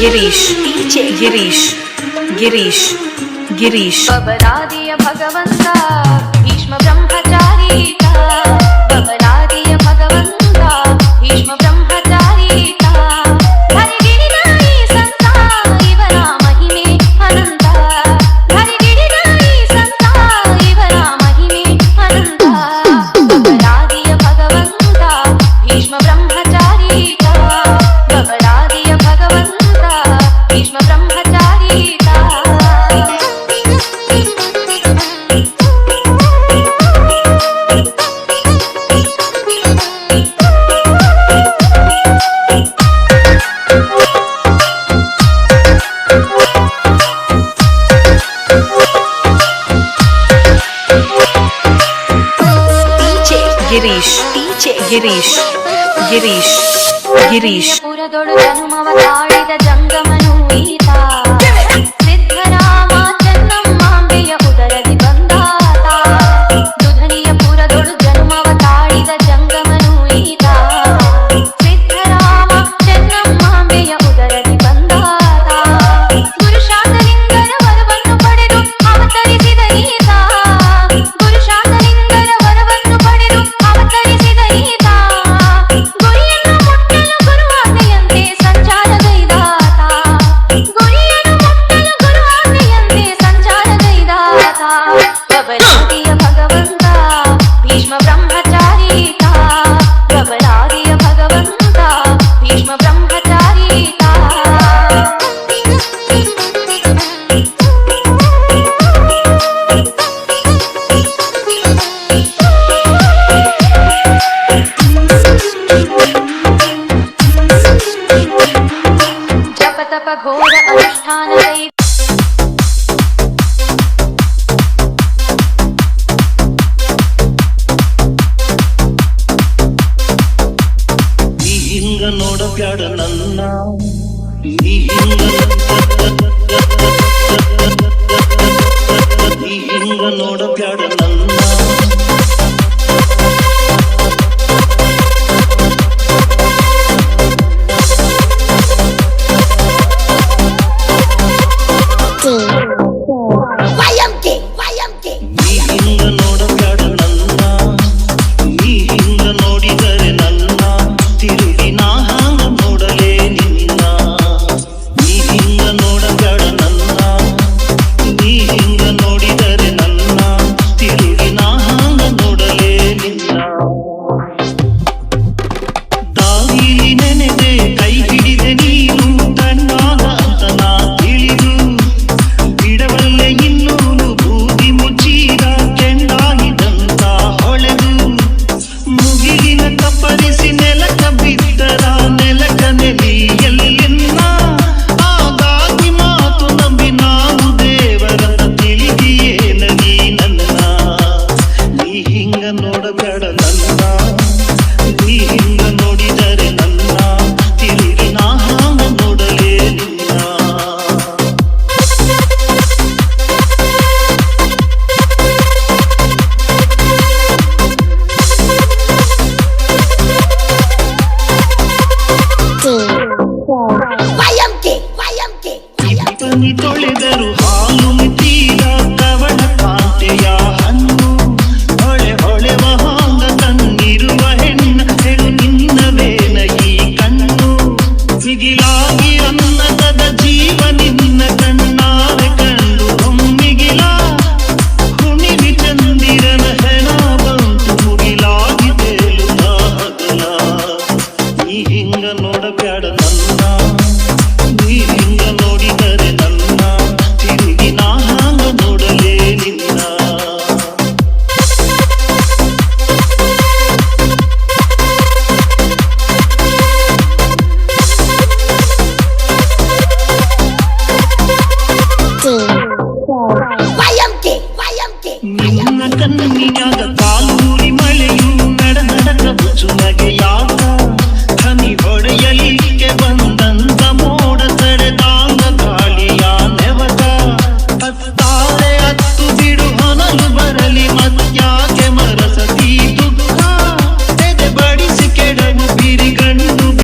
ಗಿರೀಶ್ ಗಿರೀಶ್ ಗಿರೀಶ್ ಗಿರೀಶ್. ಬಬರಾದಿಯ ಭಗವಂತ. ಗಿರೀಶ್ ಟೀಚೆ ಗಿರೀಶ್ ಗಿರೀಶ್ ಗಿರೀಶ್. ಪುರದೊಳು ಜನುಮವ ತಾಳಿದ ಜಂಗಮನು ಈತ. ಪಾಪಘೋರ ಅನುಷ್ಠಾನ ನೀ ಹಿಂಗ ನೋಡಬ್ಯಾಡ ನನ್ನ. ಹಿಂಗ ಬಾಯಿಲಿ ಕೈ ಹಿಡಿದೆ ನೀನು ತನ್ನಾದ ಅಂತ ನಾ ತಿಳಿದು ಬಿಡಬಲ್ಲೆ ಇನ್ನೂನು ಬೂದಿ ಮುಚ್ಚಿದ ಕೆಂಡಾಗಿದಂತ ಹೊಳೆದು. ಮುಗಿಲಿನ ತಪ್ಪರಿಸಿ ನೆಲಕ ಬಿದ್ದರ ನೆಲಕ ನೆಲೆಯಲ್ಲಿ ನೋಡಬೇಡ ನನ್ನ 你的脸。